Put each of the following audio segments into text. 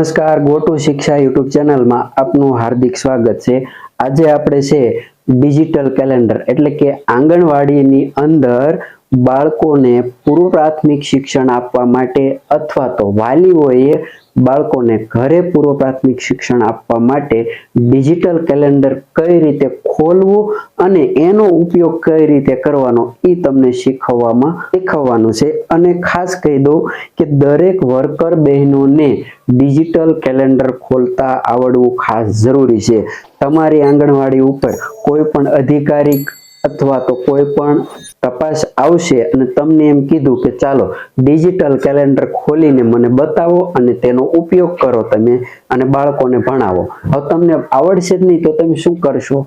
નમસ્કાર, ગોટુ શિક્ષા યુટ્યુબ ચેનલમાં આપનું હાર્દિક સ્વાગત છે. આજે આપણે છે ડિજિટલ કેલેન્ડર, એટલે કે આંગણવાડીની અંદર બાળકોને પૂર્વ પ્રાથમિક શિક્ષણ આપવા માટે અથવા તો વાલીઓએ બાળકોને ઘરે પૂર્વ પ્રાથમિક શિક્ષણ આપવા માટે ડિજિટલ કેલેન્ડર કઈ રીતે ખોલવું અને એનો ઉપયોગ કઈ રીતે કરવાનો એ તમને શીખવવામાં શીખવવાનું છે. અને ખાસ કહી દઉં કે દરેક વર્કર બહેનોને ડિજિટલ કેલેન્ડર ખોલતા આવડવું ખાસ જરૂરી છે. તમારી આંગણવાડી ઉપર કોઈ પણ અધિકારી અથવા તો કોઈ પણ તપાસ આવશે અને તમને એમ કીધું કે ચાલો ડિજિટલ કેલેન્ડર ખોલીને મને બતાવો અને તેનો ઉપયોગ કરો તમે અને બાળકોને ભણાવો. હવે તમને આવડશે જ નહીં તો તમે શું કરશો?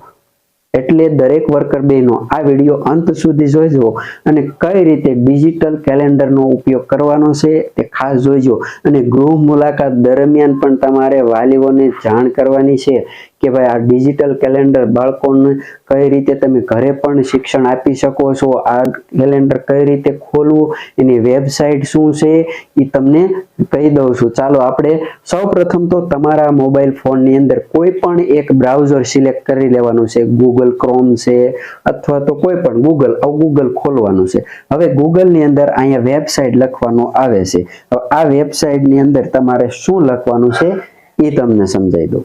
એટલે દરેક વર્કર બહેનો, આ વીડિયો અંત સુધી જોઈજો અને કઈ રીતે ડિજિટલ કેલેન્ડરનો ઉપયોગ કરવાનો છે તે ખાસ જોઈજો અને ગૃહ મુલાકાત દરમિયાન પણ તમારે વાલીઓને જાણ કરવાની છે કે ભાઈ આ ડિજિટલ કેલેન્ડર બાળકોને કઈ રીતે તમે ઘરે પણ શિક્ષણ આપી શકો છો? આ કેલેન્ડર કઈ રીતે ખોલવું? એની વેબસાઇટ શું છે? એ તમને કહી દઉં છું. ચાલો, આપણે સૌ પ્રથમ તો તમારા મોબાઈલ ફોનની અંદર કોઈ પણ એક બ્રાઉઝર સિલેક્ટ કરી લેવાનું છે. ગૂગલ ક્રોમ છે, અથવા તો કોઈ પણ ગૂગલ ગૂગલ ખોલવાનું છે. હવે ગૂગલની અંદર અહીંયા વેબસાઇટ લખવાનું આવે છે. આ વેબસાઇટની અંદર તમારે શું લખવાનું છે? એ તમને સમજાવી દઉં.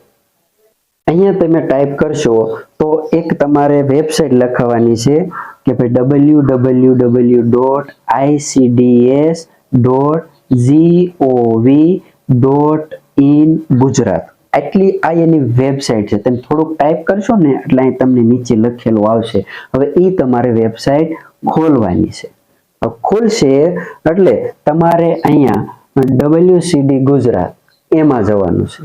અહીંયા તમે ટાઈપ કરશો તો એક તમારે વેબસાઇટ લખવાની છે કે ભાઈ W W W dot ICDS dot GOV dot in Gujarat. આટલી આ એની વેબસાઇટ છે. તમે થોડુંક ટાઈપ કરશો ને એટલે અહીં તમને નીચે લખેલું આવશે. હવે એ તમારે વેબસાઇટ ખોલવાની છે. ખુલશે એટલે તમારે અહીંયા ડબલ્યુસીડી ગુજરાત એમાં જવાનું છે.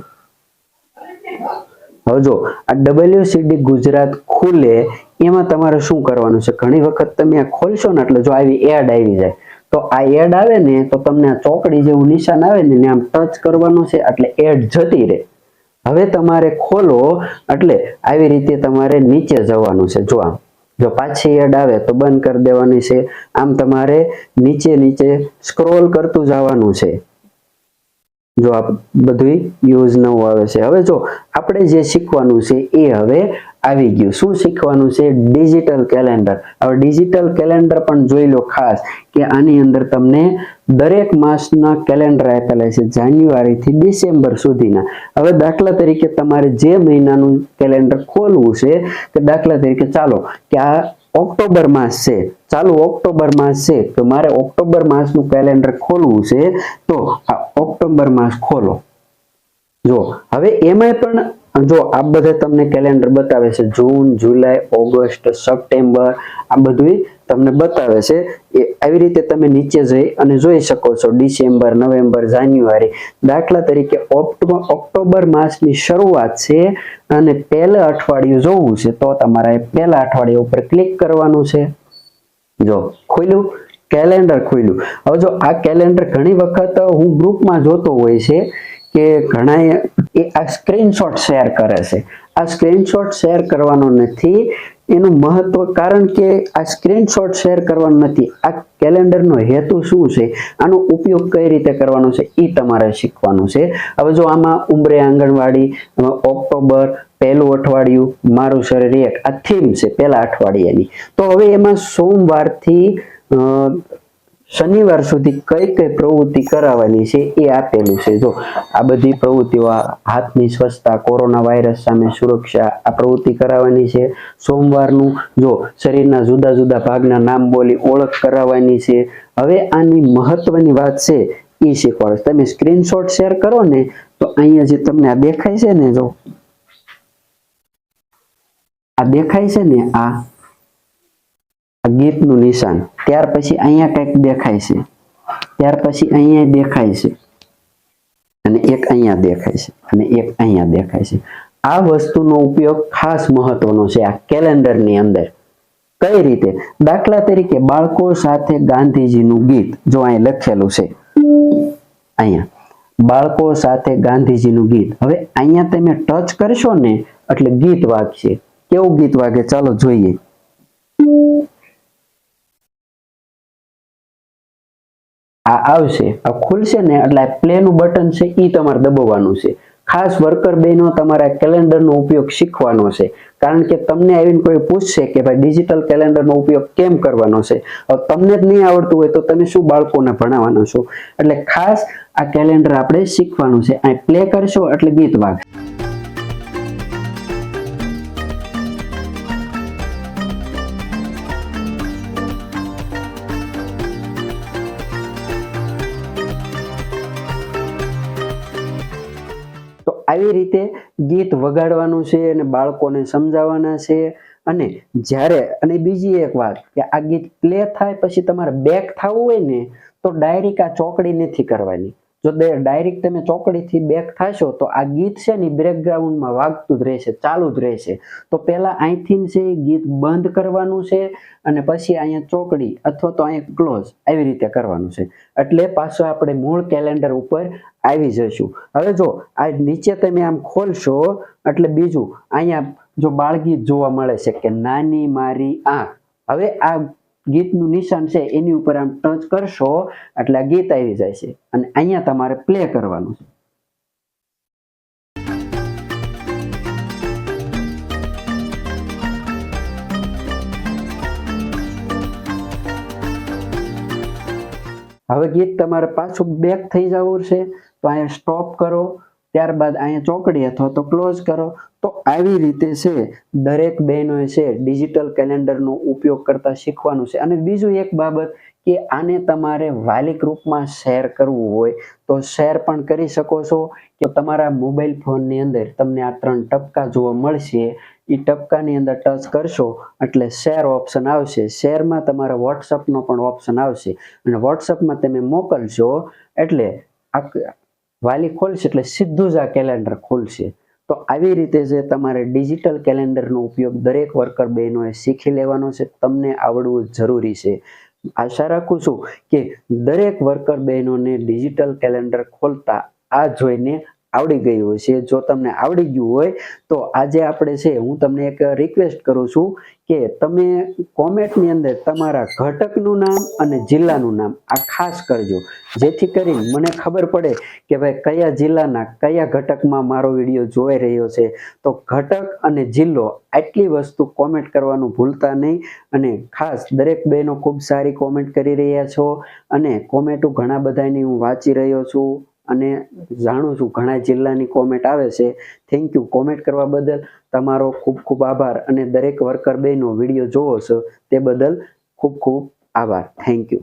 હવે જો, આ ડબલ્યુસીડી ગુજરાત ખુલે, એમાં તમારે શું કરવાનું છે? ઘણી વખત તમે આ ખોલશો ને, એટલે જો આવી એડ આવી જાય, તો આ એડ આવે ને, તો તમને આ ચોકડી જેવું નિશાન આવે ને આમ ટચ કરવાનું છે, એટલે એડ જતી રહે. હવે તમારે ખોલો, એટલે આવી રીતે તમારે નીચે જવાનું છે. જો આમ, જો પાછી એડ આવે, તો બંધ કરી દેવાની છે. આમ તમારે નીચે નીચે સ્ક્રોલ કરતું જવાનું છે. જો આ બધી યોજનાઓ આવે છે. હવે જો આપણે જે શીખવાનું છે એ હવે આવી ગયું. શું શીખવાનું છે? Digital calendar. હવે ડિજિટલ કેલેન્ડર પણ જોઈ લો ખાસ કે આની અંદર તમને દરેક માસના કેલેન્ડર આપેલા છે જાન્યુઆરીથી ડિસેમ્બર સુધીના. હવે દાખલા તરીકે તમારે જે મહિનાનું કેલેન્ડર ખોલવું છે કે દાખલા તરીકે ચાલો કે આ ઓક્ટોબર માસ છે. ચાલુ ઓક્ટોબર માસ છે. તો મારે ઓક્ટોબર માસનું કેલેન્ડર ખોલવું છે. તો આ ઓક્ટોબર માસ ખોલો. જો હવે એમાં પણ જો આ બધે તમને કેલેન્ડર બતાવે છે, જૂન, જુલાઈ, ઓગસ્ટ, સપ્ટેમ્બર, આ બધું તમને બતાવે છે, એ આવી રીતે તમે નીચે જઈ અને જોઈ શકો છો, ડિસેમ્બર, નવેમ્બર, જાન્યુઆરી, દાખલા તરીકે ઓક્ટોબર માસની શરૂઆત છે અને પહેલા અઠવાડિયું જોવું છે, તો તમારે પહેલા અઠવાડિયા ઉપર ક્લિક કરવાનું છે. જો, ખુલ્યું કેલેન્ડર ખુલ્યું. હવે જો આ કેલેન્ડર ઘણી વખત હું ગ્રુપમાં જોતો હોય છે કે ઘણા એ આ સ્ક્રીનશોટ શેર કરે છે. આ સ્ક્રીનશોટ શેર કરવાનો નથી. એનું મહત્વ કારણ કે આ સ્ક્રીનશોટ શેર કરવાનો નથી. આ કેલેન્ડરનો હેતુ શું છે? આનો ઉપયોગ કઈ રીતે કરવાનો છે? એ તમારે શીખવાનું છે. હવે જો આમાં ઉમરે આંગણવાડી ઓક્ટોબર, પહેલું અઠવાડિયું, મારું શરીર એક, આ થીમ છે, પહેલા અઠવાડિયાની. તો હવે એમાં સોમવારથી શનિવાર સુધી કઈ કઈ પ્રવૃત્તિ કરાવવાની છે એ આપેલું છે. જો આ બધી પ્રવૃત્તિઓ હાથની સ્વચ્છતા, કોરોના વાયરસ સામે સુરક્ષા આ પ્રવૃત્તિ કરાવવાની છે. સોમવારનું જો શરીરના જુદા જુદા ભાગના નામ બોલી ઓળખ કરાવવાની છે. હવે આની મહત્વની વાત છે એ શીખવાડે. તમે સ્ક્રીનશોટ શેર કરો ને તો અહીંયા જે તમને આ દેખાય છે ને જો. આ દેખાય છે ને આ ગીતનું નિશાન. ત્યાર પછી અહીંયા કંઈક દેખાય છે. ત્યાર પછી અહીંયા દેખાય છે. અને એક અહીંયા દેખાય છે. અને એક અહીંયા દેખાય છે. આ વસ્તુનો ઉપયોગ ખાસ મહત્વનો છે આ કેલેન્ડરની અંદર. કઈ રીતે? દાખલા તરીકે બાળકો સાથે ગાંધીજીનું ગીત, જો અહીં લખેલું છે. અહીંયા. બાળકો સાથે ગાંધીજીનું ગીત. હવે અહીંયા તમે ટચ કરશો ને, એટલે ગીત વાગશે. કેવું ગીત વાગે? ચાલો જોઈએ. આ આવશે, આ ખુલશે ને એટલે આ પ્લે બટન છે એ તમારે દબાવવાનું છે. ખાસ વર્કર બહેનો તમારા કેલેન્ડરનો ઉપયોગ શીખવાનો છે. કારણ કે તમને આવીને કોઈ પૂછશે કે ભાઈ ડિજિટલ કેલેન્ડરનો ઉપયોગ કેમ કરવાનો છે? તમને જ નહીં આવડતું હોય તો તમે શું બાળકોને ભણાવવાનો છો? એટલે ખાસ આ કેલેન્ડર આપણે શીખવાનું છે. અહીં પ્લે કરશો એટલે ગીત વાગશે. આવી રીતે ગીત વગાડવાનું છે અને બાળકોને સમજાવવાના છે. અને જ્યારે, અને બીજી એક વાત કે આ ગીત પ્લે થાય પછી તમારે બેક થવું હોય ને, તો ડાયરેક્ટ આ ચોકડી નથી કરવાની. જો ડાયરેક્ટ તમે ચોકડીથી બેક થશો, તો આ ગીત છે ને બેકગ્રાઉન્ડમાં વાગતું જ રહેશે, ચાલુ જ રહેશે. તો પહેલાં અહીંથી છે ગીત બંધ કરવાનું છે અને પછી અહીંયા ચોકડી અથવા તો અહીંયા ક્લોઝ આવી રીતે કરવાનું છે. એટલે પાછો આપણે મૂળ કેલેન્ડર ઉપર આવી જશું હવે જો, આ નીચે તમે આમ ખોલશો, એટલે બીજું, અહીંયા જો બાળગીત જોવા મળે છે કે નાની મારી આંખ. હવે આ ગીતનું નિશાન છે, એની ઉપર આમ ટચ કરશો, એટલે આ ગીત આવી જાય છે. અને અહીંયા તમારે પ્લે કરવાનું છે. હવે ગીત તમારે પાછું બેક થઈ જવું છે. તો અહીંયા સ્ટોપ કરો, ત્યારબાદ અહીંયા ચોકડી અથવા તો ક્લોઝ કરો. તો આવી રીતે છે, દરેક બહેનોએ છે ડિજિટલ કેલેન્ડરનો ઉપયોગ કરતાં શીખવાનું છે. અને બીજું એક બાબત કે આને તમારે વાલી ગ્રુપમાં શેર કરવું હોય, તો શેર પણ કરી શકો છો કે તમારા મોબાઈલ ફોનની અંદર તમને આ ત્રણ ટપકા જોવા મળશે. એ ટપકાની અંદર ટચ કરશો, એટલે શેર ઓપ્શન આવશે. શેરમાં તમારા વોટ્સઅપનો પણ ઓપ્શન આવશે. અને વોટ્સઅપમાં તમે મોકલશો, એટલે વાલી ખોલશે એટલે સીધું જ આ કેલેન્ડર ખોલશે. તો આવી રીતે જે તમારે ડિજિટલ કેલેન્ડરનો ઉપયોગ દરેક વર્કર બહેનોએ શીખી લેવાનો છે, તમને આવડવું જરૂરી છે. આશા રાખું છું કે દરેક વર્કર બહેનોને ડિજિટલ કેલેન્ડર ખોલતા આ જોઈને આવડી ગયું હશે જો તમને આવડી ગયું હોય, તો આજે આપણે છે, હું તમને એક રિક્વેસ્ટ કરું છું કે તમે કોમેન્ટની અંદર તમારા ઘટકનું નામ અને જિલ્લાનું નામ આ ખાસ કરજો. જેથી કરી મને ખબર પડે કે ભાઈ કયા જિલ્લાના કયા ઘટકમાં મારો વીડિયો જોઈ રહ્યો છે. તો ઘટક અને જિલ્લો આટલી વસ્તુ કોમેન્ટ કરવાનું ભૂલતા નહીં અને ખાસ દરેક બહેનો ખૂબ સારી કોમેન્ટ કરી રહ્યા છો અને કોમેન્ટો ઘણા બધાની હું વાંચી રહ્યો છું. અને જાણું છું ઘણા જિલ્લાની કોમેન્ટ આવે છે. થેન્ક યુ કોમેન્ટ કરવા બદલ તમારો ખૂબ ખૂબ આભાર અને દરેક વર્કર બેનો વીડિયો જોવો છો તે બદલ ખૂબ ખૂબ આભાર. Thank you